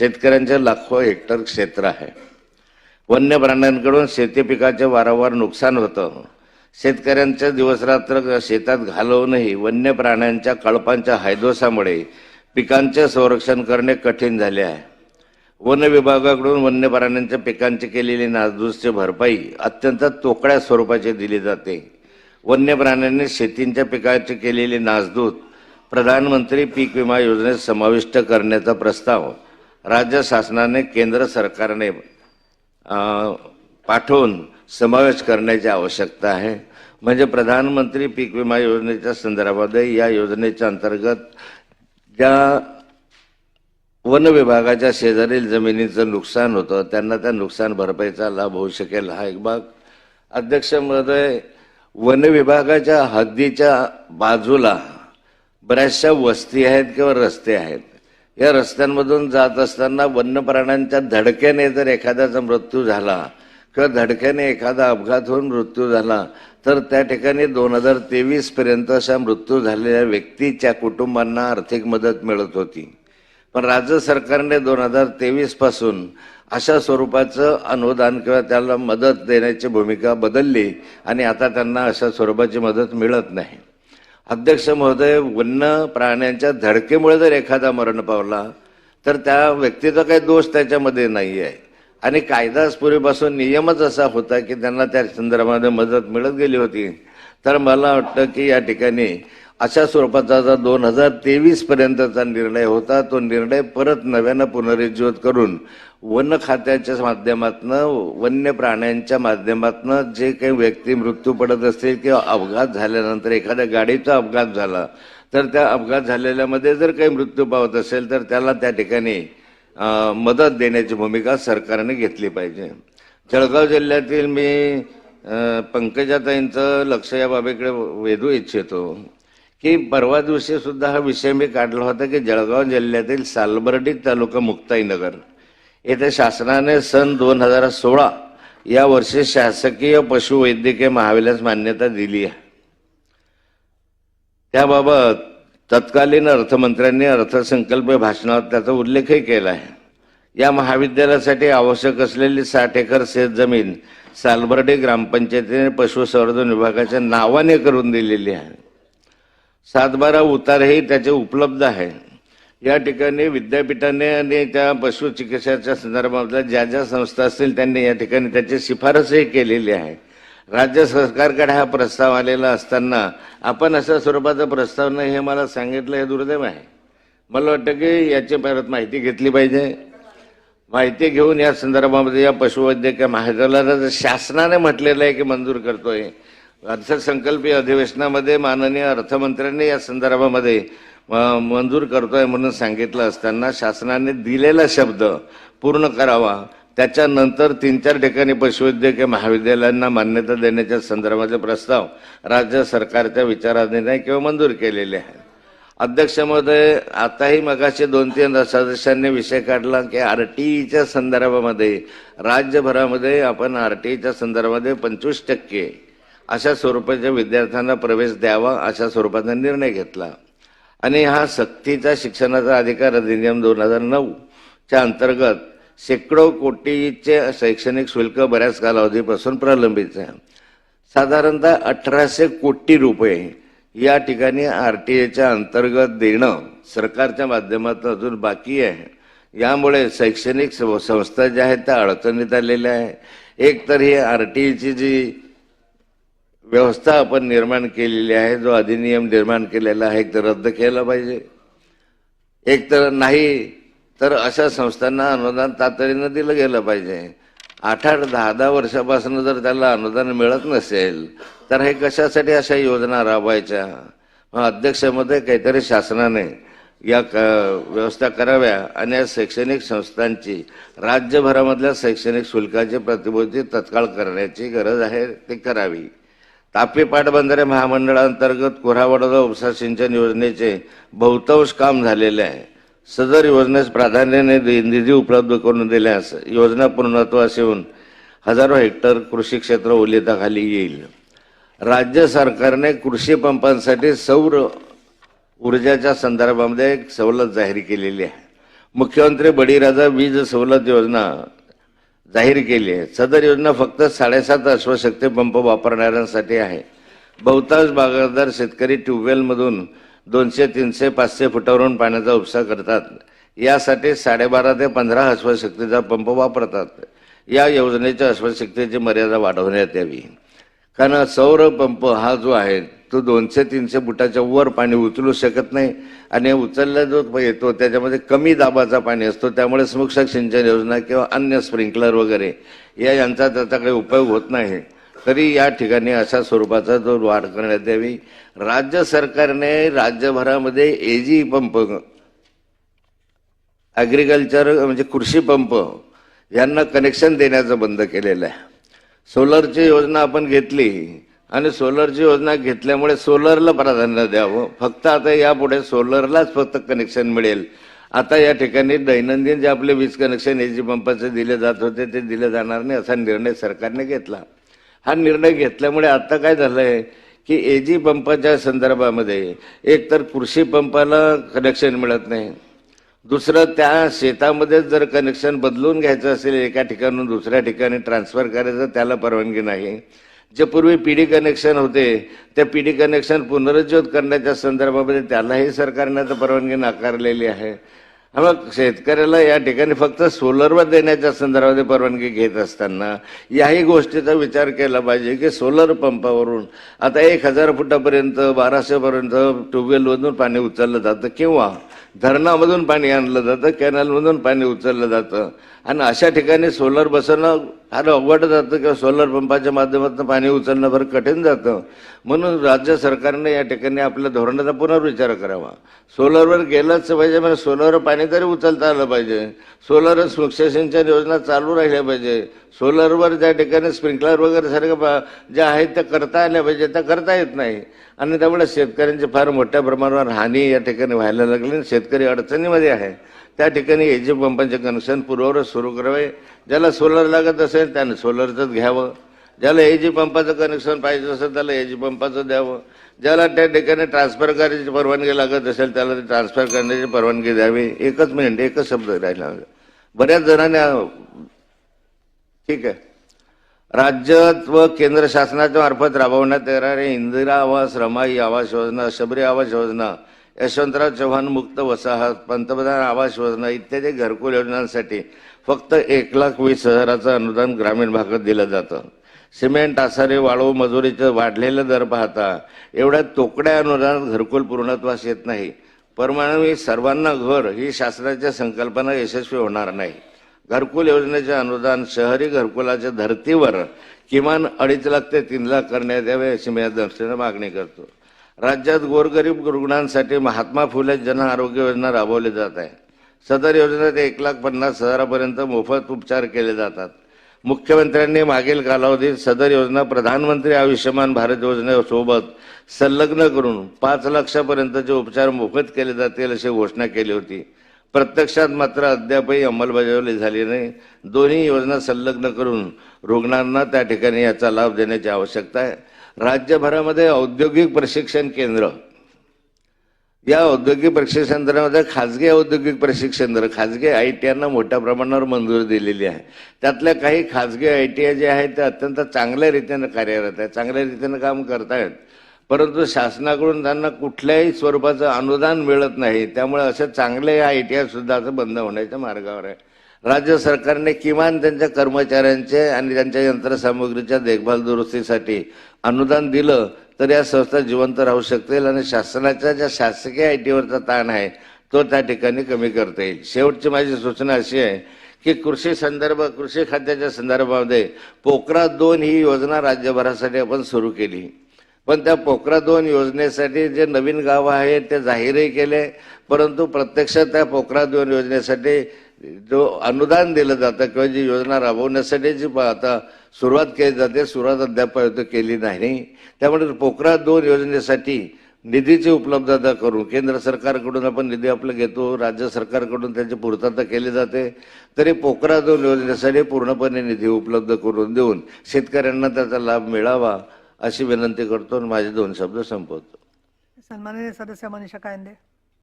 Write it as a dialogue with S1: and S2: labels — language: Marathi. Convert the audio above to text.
S1: शेतकऱ्यांचे लाखो हेक्टर क्षेत्र आहे. वन्य प्राण्यांकडून शेती पिकाचे वारंवार नुकसान होतं. शेतकऱ्यांच्या दिवसरात्र शेतात घालवूनही वन्य प्राण्यांच्या कळपांच्या हैदोसामुळे पिकांचे संरक्षण करणे कठीण झाले आहे. वन विभागाकडून वन्य प्राण्यांच्या पिकांची केलेली नासधूसची भरपाई अत्यंत तोकड्या स्वरूपाची दिली जाते. वन्य प्राण्यांनी शेतींच्या पिकाची केलेली नासधूत प्रधानमंत्री पीक विमा योजनेत समाविष्ट करण्याचा प्रस्ताव राज्य शासनाने केंद्र सरकारने पाठवून समावेश करण्याची आवश्यकता आहे. म्हणजे प्रधानमंत्री पीक विमा योजनेच्या संदर्भामध्ये या योजनेच्या अंतर्गत ज्या वन विभागाच्या शेजारील जमिनीचं नुकसान होतं त्यांना त्या नुकसान भरपाईचा लाभ होऊ शकेल हा एक भाग. अध्यक्ष महोदय वन विभागाच्या हद्दीच्या बाजूला बऱ्याचशा वस्ती आहेत किंवा रस्ते आहेत. या रस्त्यांमधून जात असताना वन्य प्राण्यांच्या धडक्याने जर एखाद्याचा मृत्यू झाला किंवा धडक्याने एखादा अपघात होऊन मृत्यू झाला तर त्या ठिकाणी दोन हजार तेवीस पर्यंत अशा मृत्यू झालेल्या व्यक्तीच्या कुटुंबांना आर्थिक मदत मिळत होती. पण राज्य सरकारने दोन हजार तेवीसपासून अशा स्वरूपाचं अनुदान किंवा त्याला मदत देण्याची भूमिका बदलली आणि आता त्यांना अशा स्वरूपाची मदत मिळत नाही. अध्यक्ष महोदय वन्य प्राण्यांच्या धडकेमुळे जर एखादा मरण पावला तर त्या व्यक्तीचा काही दोष त्याच्यामध्ये नाही आहे आणि कायदाच पूर्वीपासून नियमच असा होता की त्यांना त्या संदर्भामध्ये मदत मिळत गेली होती. तर मला वाटतं की या ठिकाणी अशा स्वरूपाचा जो दोन हजार तेवीस पर्यंतचा निर्णय होता. तो निर्णय परत नव्यानं पुनरुज्जीवित करून वन खात्याच्या माध्यमातून वन्य प्राण्यांच्या माध्यमातून जे काही व्यक्ती मृत्यू पडत असतील किंवा अपघात झाल्यानंतर एखाद्या गाडीचा अपघात झाला तर त्या अपघात झालेल्यामध्ये जर काही मृत्यू पावत असेल तर त्याला त्या ठिकाणी मदत देण्याची भूमिका सरकारने घेतली पाहिजे. जळगाव जिल्ह्यातील मी पंकजाताईंचं लक्ष या बाबीकडे वेधू इच्छितो. की परवा दिवशी सुद्धा हा विषय मी काढला होता की जळगाव जिल्ह्यातील सालबर्डी तालुका मुक्ताईनगर येथे शासनाने सन दोन हजार सोळा या वर्षी शासकीय पशुवैद्यकीय महाविद्यालयास मान्यता दिली आहे. त्याबाबत तत्कालीन अर्थमंत्र्यांनी अर्थसंकल्प भाषणात त्याचा उल्लेखही केला आहे. या महाविद्यालयासाठी आवश्यक असलेली साठ एकर शेत जमीन सालबर्डे ग्रामपंचायतीने पशुसंवर्धन विभागाच्या नावाने करून दिलेली आहे. सातबारा उतारही त्याचे उपलब्ध आहे. या ठिकाणी विद्यापीठाने आणि त्या पशुचिकित्साच्या संदर्भातल्या ज्या ज्या संस्था असतील त्यांनी या ठिकाणी त्याची शिफारसही केलेली आहे. राज्य सरकारकडे हा प्रस्ताव आलेला असताना आपण अशा स्वरूपाचा प्रस्ताव नाही हे मला सांगितलं हे दुर्दैव आहे. मला वाटतं की याची परत माहिती घेतली पाहिजे. माहिती घेऊन या संदर्भामध्ये या पशुवैद्यकीय महाविद्यालयाला जर शासनाने म्हटलेलं आहे की मंजूर करतोय. अर्थसंकल्पीय अधिवेशनामध्ये माननीय अर्थमंत्र्यांनी या संदर्भामध्ये मंजूर करतोय म्हणून सांगितलं असताना शासनाने दिलेला शब्द पूर्ण करावा. त्याच्यानंतर तीन चार ठिकाणी पशुवैद्यकीय महाविद्यालयांना मान्यता देण्याच्या संदर्भातले प्रस्ताव राज्य सरकारच्या विचाराधीन आहे किंवा मंजूर केलेले आहे अध्यक्ष महोदय आताही मगाशी दोन तीन सदस्यांनी विषय काढला की आर टीईच्या संदर्भामध्ये राज्यभरामध्ये आपण आर टीईच्या संदर्भामध्ये पंचवीस टक्के अशा स्वरूपाच्या विद्यार्थ्यांना प्रवेश द्यावा अशा स्वरूपाचा निर्णय घेतला. आणि हा सक्तीचा शिक्षणाचा अधिकार अधिनियम दोन हजार नऊच्या अंतर्गत शेकडो कोटीचे शैक्षणिक शुल्क बऱ्याच कालावधीपासून प्रलंबित आहे. साधारणतः अठराशे कोटी रुपये या ठिकाणी आर टी एच्या अंतर्गत देणं सरकारच्या माध्यमातून अजून बाकी आहे. यामुळे शैक्षणिक संस्था ज्या आहेत त्या अडचणीत आलेल्या आहे. एक तर ही आर टी एची जी व्यवस्था आपण निर्माण केलेली आहे जो अधिनियम निर्माण केलेला आहे एक तर रद्द केला पाहिजे. एक तर नाही तर अशा संस्थांना अनुदान तातडीनं दिलं गेलं पाहिजे. आठ आठ दहा दहा वर्षापासून जर त्याला अनुदान मिळत नसेल तर हे कशासाठी अशा योजना राबवायच्या? मग अध्यक्षामध्ये काहीतरी शासनाने या क व्यवस्था कराव्या आणि या शैक्षणिक संस्थांची राज्यभरामधल्या शैक्षणिक शुल्काची प्रतिभूती तत्काळ करण्याची गरज आहे ती करावी. तापी पाटबंधारे महामंडळांतर्गत कोऱ्हावडोदा उपसा सिंचन योजनेचे बहुतांश काम झालेले आहे. सदर योजनेस प्राधान्याने निधी उपलब्ध करून दिल्यास योजना पूर्णत्वास येऊन हजारो हेक्टर कृषी क्षेत्र ओलिताखाली येईल. राज्य सरकारने कृषी पंपांसाठी सौर ऊर्जाच्या संदर्भामध्ये एक सवलत जाहीर केलेली आहे. मुख्यमंत्री बळीराजा वीज सवलत योजना जाहीर केली आहे. सदर योजना फक्त साडेसात अश्वशक्ती पंप वापरणाऱ्यांसाठी आहे. बहुतांश बागायतदार शेतकरी ट्यूबवेलमधून दोनशे तीनशे पाचशे फुटावरून पाण्याचा उपसा करतात. यासाठी साडेबारा ते पंधरा अश्वशक्तीचा पंप वापरतात. या योजनेच्या अश्वशक्तीची मर्यादा वाढवण्यात यावी. कारण सौर पंप हा जो आहे तो दोनशे तीनशे फुटाच्या वर पाणी उचलू शकत नाही. आणि उचलला जो येतो त्याच्यामध्ये कमी दाबाचा पाणी असतो. त्यामुळे सूक्ष्म सिंचन योजना किंवा अन्य स्प्रिंकलर वगैरे या यांचा त्याचा काही उपयोग होत नाही. तरी या ठिकाणी अशा स्वरूपाचा जो वाढ करण्यात यावी. राज्य सरकारने राज्यभरामध्ये एजी पंप ॲग्रिकल्चर म्हणजे कृषी पंप यांना कनेक्शन देण्याचं बंद केलेलं आहे. सोलरची योजना आपण घेतली. आणि सोलरची योजना घेतल्यामुळे सोलरला प्राधान्य द्यावं. फक्त आता यापुढे सोलरलाच फक्त कनेक्शन मिळेल. आता या ठिकाणी दैनंदिन जे आपले वीज कनेक्शन एजी पंपाचे दिले जात होते ते दिले जाणार नाही असा निर्णय सरकारने घेतला. हा निर्णय घेतल्यामुळे आता काय झालं आहे की एजी पंपाच्या संदर्भामध्ये एक तर कृषी पंपाला कनेक्शन मिळत नाही. दुसरं त्या शेतामध्ये जर कनेक्शन बदलून घ्यायचं असेल एका ठिकाणून दुसऱ्या ठिकाणी ट्रान्सफर करायचं त्याला परवानगी नाही. जे पूर्वी पीडी कनेक्शन होते त्या पीडी कनेक्शन पुनरुज्जीवित करण्याच्या संदर्भामध्ये त्यालाही सरकारने आता परवानगी नाकारलेली आहे. मग शेतकऱ्याला या ठिकाणी फक्त सोलरवर देण्याच्या संदर्भामध्ये परवानगी घेत असताना याही गोष्टीचा विचार केला पाहिजे की सोलर पंपावरून आता एक हजार फुटापर्यंत बाराशेपर्यंत ट्यूबवेलमधून पाणी उचललं जातं किंवा धरणामधून पाणी आणलं जातं कॅनलमधून पाणी उचललं जातं. आणि अशा ठिकाणी सोलर बसवणं फार अवघड जातं किंवा सोलर पंपाच्या माध्यमातून पाणी उचलणं फार कठीण जातं. म्हणून राज्य सरकारने या ठिकाणी आपल्या धोरणाचा पुनर्विचार करावा. सोलरवर गेलंच पाहिजे म्हणजे सोलरवर पाणी तरी उचलता आलं पाहिजे. सोलर सूक्ष्म सिंचन योजना चालू राहिल्या पाहिजे. सोलरवर ज्या ठिकाणी स्प्रिंकलर वगैरे सारखं पा- ज्या आहेत त्या करता आल्या पाहिजे त्या करता येत नाही. आणि त्यामुळे शेतकऱ्यांची फार मोठ्या प्रमाणावर हानी या ठिकाणी व्हायला लागली आणि शेतकरी अडचणीमध्ये आहे. त्या ठिकाणी एजी पंपांचे कनेक्शन पूर्ववत सुरू करावे. ज्याला सोलर लागत असेल त्याने सोलरचंच घ्यावं. ज्याला एजी पंपाचं कनेक्शन पाहिजे असेल त्याला एजी पंपाचं द्यावं. ज्याला त्या ठिकाणी ट्रान्सफर करायची परवानगी लागत असेल त्याला ते ट्रान्सफर करण्याची परवानगी द्यावी. एकच मिनिट एकच शब्द राहिला. बऱ्याच जणांनी ठीक आहे. राज्यात व केंद्र शासनाच्या मार्फत राबवण्यात येणारे इंदिरा आवास रमाई आवास योजना शबरी आवास योजना यशवंतराव चव्हाण मुक्त वसाहत पंतप्रधान आवास योजना इत्यादी घरकुल योजनांसाठी फक्त एक लाख वीस हजाराचं अनुदान ग्रामीण भागात दिलं जातं. सिमेंट आसारे वाळू मजुरीचं वाढलेले दर पाहता एवढ्या तोकड्या अनुदानात घरकुल पूर्णत्वास येत नाही. परमानवी सर्वांना घर ही शासनाच्या संकल्पना यशस्वी होणार नाही. घरकुल योजनेचे अनुदान शहरी घरकुलाच्या धर्तीवर किमान अडीच लाख ते तीन लाख करण्यात यावे अशी मी या दृष्टीने मागणी करतो. राज्यात गोरगरीब रुग्णांसाठी महात्मा फुले जन आरोग्य योजना राबवली जात आहे. सदर योजनेत एक लाख पन्नास हजारापर्यंत मोफत उपचार केले जातात. मुख्यमंत्र्यांनी मागील कालावधीत सदर योजना प्रधानमंत्री आयुष्यमान भारत योजनेसोबत संलग्न करून पाच लाखापर्यंतचे उपचार मोफत केले जातील अशी घोषणा केली होती. प्रत्यक्षात मात्र अद्यापही अंमलबजावणी झाली नाही. दोन्ही योजना संलग्न करून रुग्णांना त्या ठिकाणी याचा लाभ देण्याची आवश्यकता आहे. राज्यभरामध्ये औद्योगिक प्रशिक्षण केंद्र. या औद्योगिक प्रशिक्षण केंद्रामध्ये खाजगी औद्योगिक प्रशिक्षण केंद्र खाजगी आय टी आयना मोठ्या प्रमाणावर मंजुरी दिलेली आहे. त्यातल्या काही खाजगी आय टी आय जे आहेत ते अत्यंत चांगल्या रीतीनं कार्यरत आहे चांगल्या रीतीनं काम करतायत. परंतु शासनाकडून त्यांना कुठल्याही स्वरूपाचं अनुदान मिळत नाही. त्यामुळे असे चांगले आय टी आय सुद्धा असं बंद होण्याच्या मार्गावर आहे. राज्य सरकारने किमान त्यांच्या कर्मचाऱ्यांचे आणि त्यांच्या यंत्रसामुग्रीच्या देखभाल दुरुस्तीसाठी अनुदान दिलं तर या संस्था जिवंत राहू शकतील आणि शासनाच्या ज्या शासकीय आय टीवरचा ताण आहे तो त्या ठिकाणी कमी करता येईल. शेवटची माझी सूचना अशी आहे की कृषी संदर्भ कृषी खात्याच्या संदर्भामध्ये पोकरा दोन ही योजना राज्यभरासाठी आपण सुरू केली. पण त्या पोकरा दोन योजनेसाठी जे नवीन गाव आहे ते जाहीरही केले परंतु प्रत्यक्षात त्या पोखरा दोन योजनेसाठी जो अनुदान दिलं जातं किंवा जी योजना राबवण्यासाठी जी प- आता सुरुवात केली जाते सुरुवात अद्याप केली नाही. त्यामुळे पोखरा दोन योजनेसाठी निधीची उपलब्धता करून केंद्र सरकारकडून आपण निधी आपलं घेतो राज्य सरकारकडून त्याची पूर्तता केली जाते तरी पोखरा दोन योजनेसाठी पूर्णपणे निधी उपलब्ध करून देऊन शेतकऱ्यांना त्याचा लाभ मिळावा अशी विनंती करतो आणि माझे दोन शब्द संपवतो.
S2: सन्माननीय सदस्य मनीषा कायंदे.